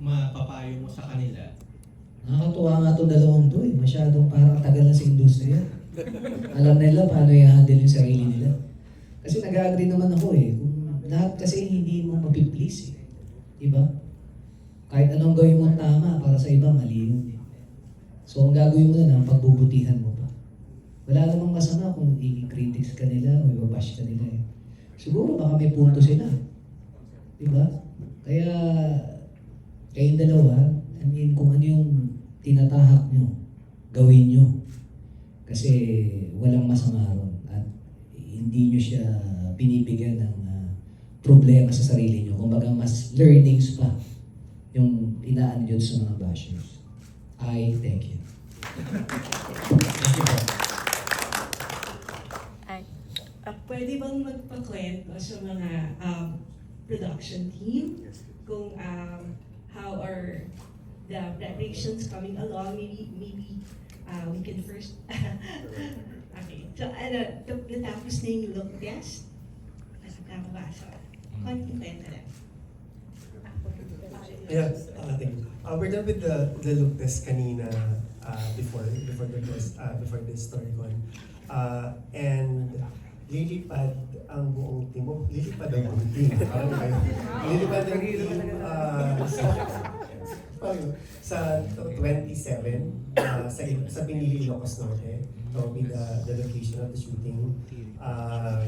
mapapayo mo sa kanila? Nakakatuwa nga itong dalawang to eh. Masyadong parang tagal na sa industriya. Alam nila paano i-handle yung sarili nila. Kasi nag-agree naman ako eh. Kung lahat kasi hindi mo mapiplease eh. Diba? Kahit anong gawin mo tama, para sa iba, mali yun eh. So ang gagawin mo na lang, pagbubutihan mo pa. Wala namang masama kung i-critics ka nila o i-bash ka nila eh. Siguro baka may punto sila. Diba? Kaya, kayong dalawa, I mean, kung ano yung tinatahak nyo, gawin nyo. Kasi walang masama ron. At hindi nyo siya binibigyan ng ah, problema sa sarili nyo. Kumbaga, mas learnings pa yung inaan nyo sa mga bashers. I thank you. Thank you po. Ay. Ah, pwede bang magpakwento sa mga um, production team kung um, how are the preparations coming along? Maybe, maybe uh, we can first... okay, so ano, t- natapos na yung look test? Nakabasa. Konting kwento lang. Yeah, uh, thank you. Uh, we're done with the the look test kanina uh, before before the test uh, before this StoryCon. Uh, and lilipad ang buong team. Oh, lilipad ang buong. Parang kayo. Lilipad ang team uh, sa, paano? sa 27 uh, sa sa Pinili Ilocos Norte. That will be the, the location of the shooting. Uh,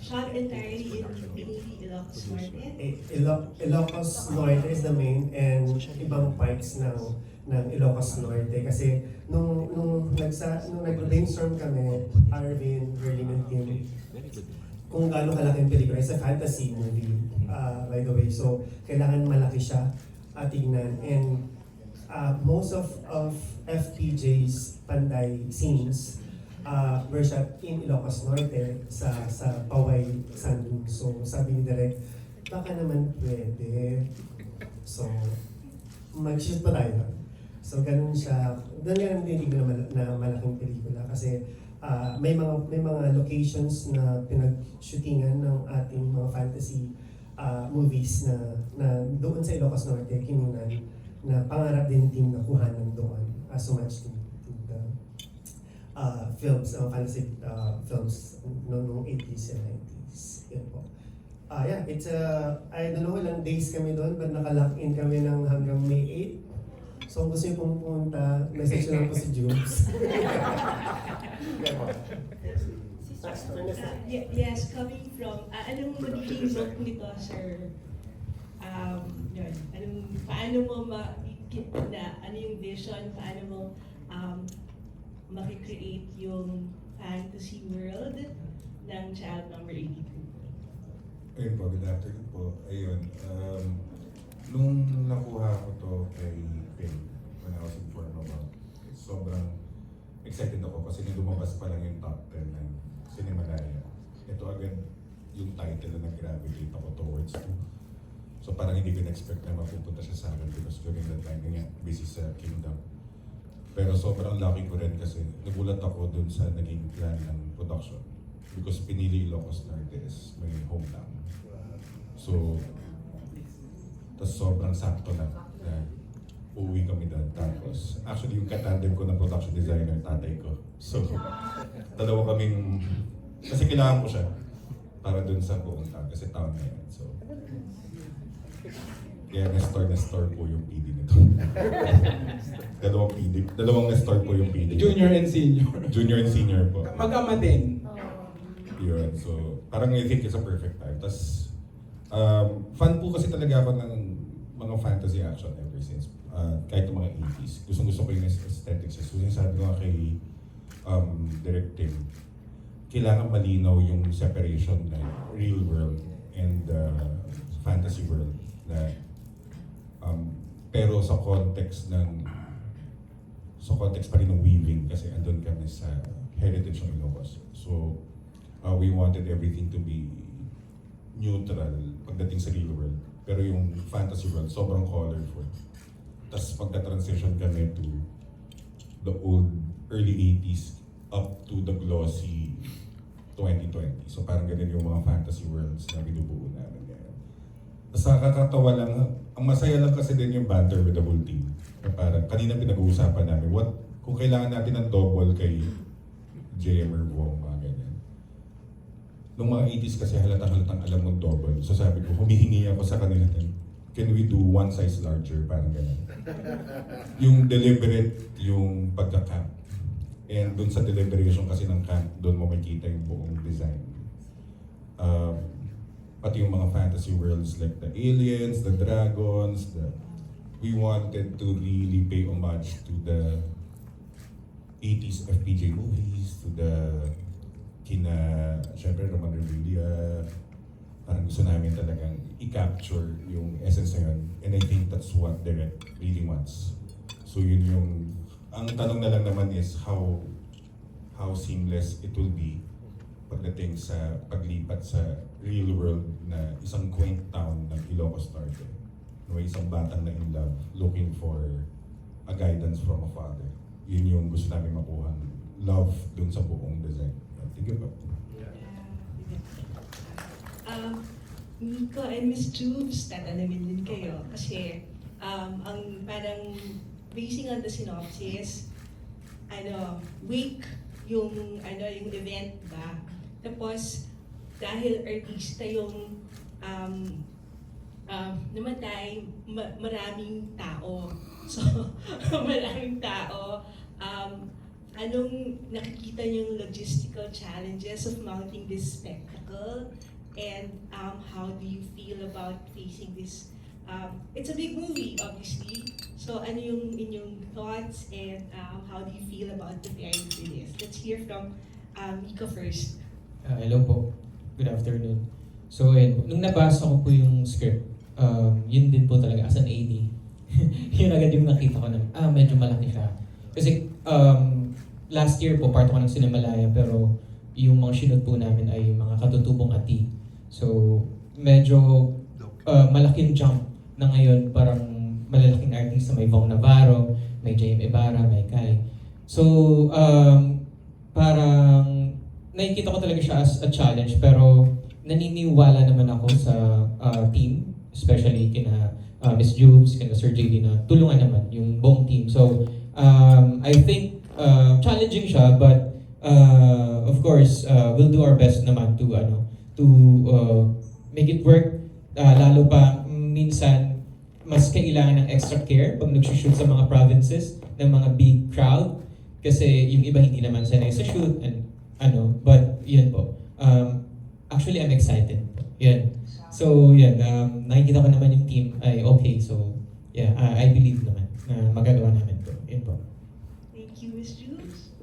Shot entirely in Pinili, Ilocos Norte. Eh, Ilo- Ilocos Norte is the main and ibang parts ng ng Ilocos Norte kasi nung nung nagsa nung nag-brainstorm kami Arvin, Verlin and Tim kung gaano kalaki yung pelikula. It's a fantasy movie, uh, by the way. So, kailangan malaki siya at tingnan. And uh, most of of FPJ's Panday scenes uh, were shot in Ilocos Norte sa sa Paway Sandung. So, sabi ni Direk, baka naman pwede. So, mag-shoot pa tayo. So, ganun siya. Doon nga natinig na, mal- na malaking pelikula kasi ah, may mga may mga locations na pinag-shootingan ng ating mga fantasy ah, movies na na doon sa Ilocos Norte, Kinunan, na pangarap din team na kuhanan doon as so much to, to the uh, films, uh, fantasy uh, films noong noong 80s and 90s. Yan po. Ah, yeah, it's a, I don't know ilang days kami doon, but nakalock in kami ng hanggang May 8. So kung gusto niyo pumunta, message na lang po si Jubes. Uh, yes, coming from, uh, anong magiging look nito, sir? Um, yun, anong, paano mo ma, na, ano yung vision, paano mo um, makikreate yung fantasy world ng child number 82? Ayun po, good afternoon po. Ayun, um, nung nakuha ko to kay Phil, when I was informed about sobrang excited ako kasi nung lumabas pa lang yung top 10 ng Cinemalaya. Ito agad yung title na nag-gravitate ako towards to. So parang hindi ko na-expect na mapupunta siya sa akin because during that time, yun busy sa Kingdom. Pero sobrang lucky ko rin kasi nagulat ako dun sa naging plan ng production. Because pinili Ilocos Norte is my hometown. So, tas sobrang sakto na na uuwi kami doon. Tapos, actually yung katandem ko na production designer, tatay ko. So, dalawa kaming, kasi kailangan ko siya para dun sa buong town, kasi town na yan. So, kaya Nestor, Nestor po yung PD nito. dalawang PD, dalawang Nestor po yung PD. Junior and senior. Junior and senior po. Mag-ama din. Yun. So, parang I think it's a perfect time. Tapos, um, fan po kasi talaga ako ng mga fantasy action ever since. Uh, kahit yung mga 80s. Gustong gusto ko yung aesthetics. So, yung sabi ko nga kay um, Direct Tim, kailangan malinaw yung separation like real world and uh, fantasy world na um, pero sa context ng sa context pa rin ng weaving kasi andun kami sa heritage ng Ilocos. So, uh, we wanted everything to be neutral pagdating sa real world. Pero yung fantasy world, sobrang colorful. Tapos pagka-transition kami to the old early 80s up to the glossy 2020. So parang ganun yung mga fantasy worlds na binubuo namin ngayon. Sa kakatawa lang, ang masaya lang kasi din yung banter with the whole team. Na parang kanina pinag-uusapan namin, what, kung kailangan natin ng double kay JM or. Nung mga 80s kasi halatang-halatang alam mong double. So sabi ko, humihingi ako sa kanila din, can we do one size larger? Parang ganun. yung deliberate, yung pagka-camp. And dun sa deliberation kasi ng camp, dun mo makikita yung buong design. Um, pati yung mga fantasy worlds like the aliens, the dragons, the we wanted to really pay homage to the 80s FPJ movies, to the kina, syempre Roman Revilla, parang gusto namin talagang i-capture yung essence na yun. And I think that's what Direct really wants. So yun yung, ang tanong na lang naman is how how seamless it will be pagdating sa paglipat sa real world na isang quaint town ng Ilocos Norte. May isang batang na in love, looking for a guidance from a father. Yun yung gusto namin makuha. Love dun sa buong design. Thank you po. Um, Miko and Miss Tubes, tatanungin din kayo. Kasi um, ang parang basing on the synopsis, ano, week yung ano yung event ba. Tapos dahil artista yung um, um, namatay, ma- maraming tao. So, maraming tao. Um, anong nakikita yung logistical challenges of mounting this spectacle? And um, how do you feel about facing this? Um, it's a big movie, obviously. So, ano yung inyong thoughts and um, how do you feel about preparing for this? Let's hear from um, Miko first. Ah, hello po. Good afternoon. So, po. nung nabasa ko po yung script, um, yun din po talaga as an AD. yun agad yung nakita ko na, ah, medyo malaki siya. Kasi um, last year po, part ako ng Cinemalaya, pero yung mga sinod po namin ay mga katutubong ati. So, medyo uh, malaking jump na ngayon, parang malalaking artist na may Vong Navarro, may JM Ibarra, may Kai. So, um, parang nakikita ko talaga siya as a challenge pero naniniwala naman ako sa uh, team, especially kina uh, Miss Jubes, kina Sir JD na tulungan naman yung buong team. So, um, I think uh, challenging siya but uh, of course, uh, we'll do our best naman to ano to uh, make it work. Uh, lalo pa minsan mas kailangan ng extra care pag nag-shoot sa mga provinces ng mga big crowd. Kasi yung iba hindi naman sanay sa shoot and ano but yun po. Um, actually I'm excited. Yun. So yun um, nakikita ko naman yung team ay okay. So yeah I, I believe naman na magagawa namin to. Yun po You, Miss Jules.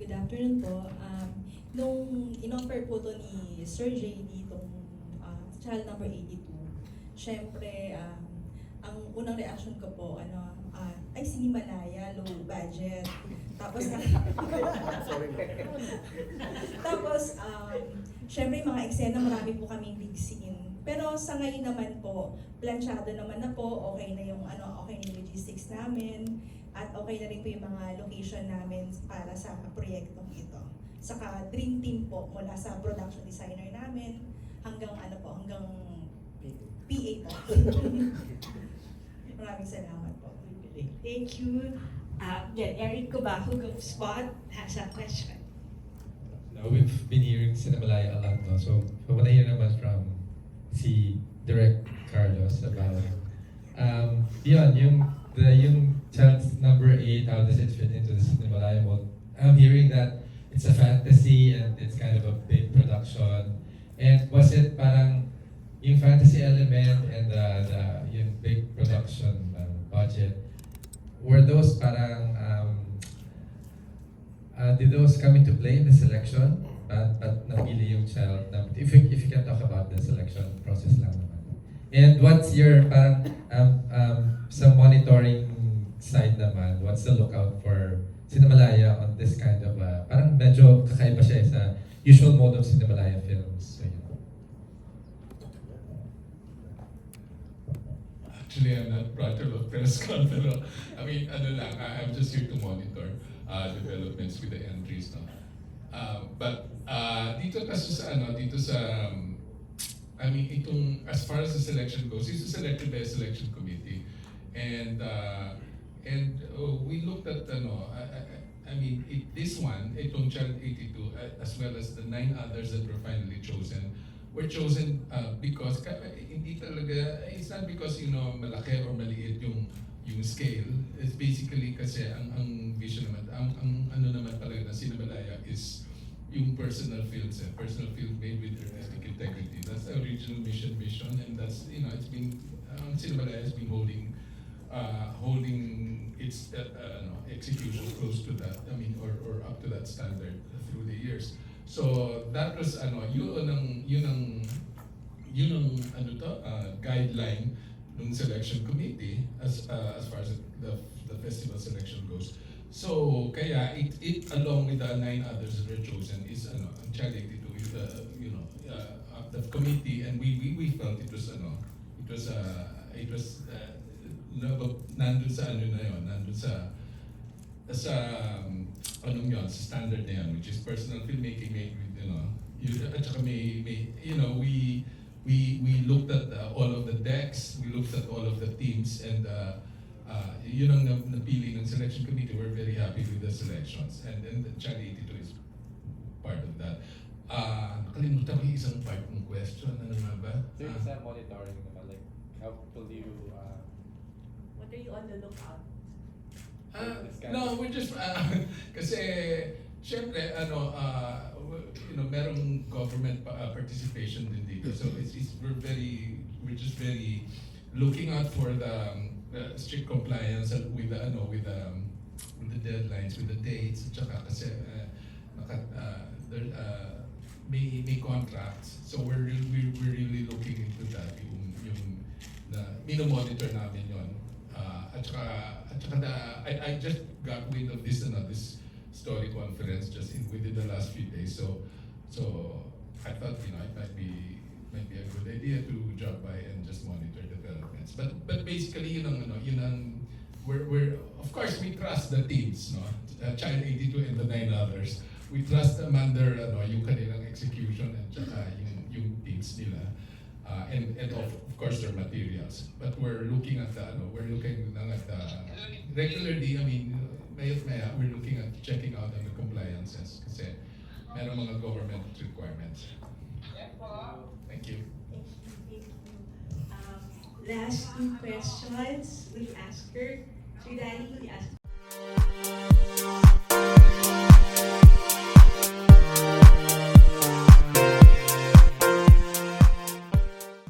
Good afternoon po. Um, nung in-offer po to ni Sir JD itong uh, child number 82, syempre, um, ang unang reaction ko po, ano, ah, ay sinimalaya, low budget. Tapos, tapos, um, syempre, mga eksena, marami po kaming big scene. Pero sa ngayon naman po, planchado naman na po, okay na yung ano, okay na yung logistics namin, at okay na rin po yung mga location namin para sa proyektong ito. Saka dream team po mula sa production designer namin hanggang ano po, hanggang PA po. Maraming salamat po. Thank you. Uh, yeah, Eric Cobahug of Spot has a question. Now, we've been hearing Cinemalaya a lot, no? So, so what I hear naman from si Direct Carlos about um, yun, yung, the, yung child number 8, how does it fit into the Cinemalaya world? I'm hearing that it's a fantasy and it's kind of a big production. And was it parang yung fantasy element and the, the yung big production uh, budget, were those parang um, Uh, did those come into play in the selection? At, at napili yung child na, if you, if you can talk about the selection process lang naman. And what's your, parang, um, um, sa monitoring side naman, what's the lookout for Cinemalaya on this kind of, uh, parang medyo kakaiba siya eh sa usual mode of Cinemalaya films. So, yun. Actually, I'm not part of press con, pero I mean, ano lang, I'm just here to monitor uh, developments with the entries, no? Uh, but uh, dito kasi sa ano, dito sa, um, I mean, itong, as far as the selection goes, this is selected by a selection committee. And, uh, and uh, we looked at, ano, I, I, I mean, it, this one, itong Child 82, uh, as well as the nine others that were finally chosen, were chosen uh, because hindi talaga, it's not because, you know, malaki or maliit yung yung scale. It's basically kasi ang, ang vision naman, ang, ang ano naman talaga na Sinamalaya is yung personal fields, eh, personal field made with artistic integrity. That's the original mission mission and that's, you know, it's been, um, Sinamalaya has been holding uh, holding its uh, uh, ano, execution close to that, I mean, or, or up to that standard through the years. So that was ano, yun ang yun ang yun ang ano to, uh, guideline ng selection committee as uh, as far as the the festival selection goes. So kaya it, it along with the nine others that were chosen is ano, ang Child 82 is the you know uh, the committee. And we, we we felt it was ano it was uh, it was uh, nandun sa ano na yun, nandun sa sa um, anong yun, sa standard na yan, which is personal filmmaking with, you know, you, at saka may, may, you know, we, we, we looked at uh, all of the decks, we looked at all of the teams, and uh, uh, yun ang na- napili ng selection committee. We're very happy with the selections, and, and Channel 82 is part of that. Uh, nakalimutan ko yung isang part ng question, ano nga ba? So yung Ah. sa monitoring naman, like, how will you, uh, What are you on the lookout? Ah, no, we're just, uh, kasi, syempre, ano, uh, you know, merong government pa, uh, participation din dito. So it's, it's, we're very, we're just very looking out for the, um, the strict compliance with the, ano, with the, um, with the deadlines, with the dates, at saka kasi, uh, naka, uh, there, uh, may, may contracts. So we're, re- we're, we're really looking into that, yung, yung, na, minomonitor namin yon. Uh, at saka, at saka na, I, I just got wind of this, ano, this story conference just in, within the last few days. So, so I thought, you know, it might be, might be a good idea to drop by and just monitor developments. But, but basically, yun ang, ano, yun ang, we're, we're, of course, we trust the teams, no? Uh, Child 82 and the nine others. We trust them under, ano, yung kanilang execution at saka yung, yung teams nila. Uh, and, and of, of course their materials. But we're looking at the, ano, we're looking at the, regularly, I mean, Thank you. Thank you, thank you. Um, last two questions, we'll ask her. Sir Danny, will you ask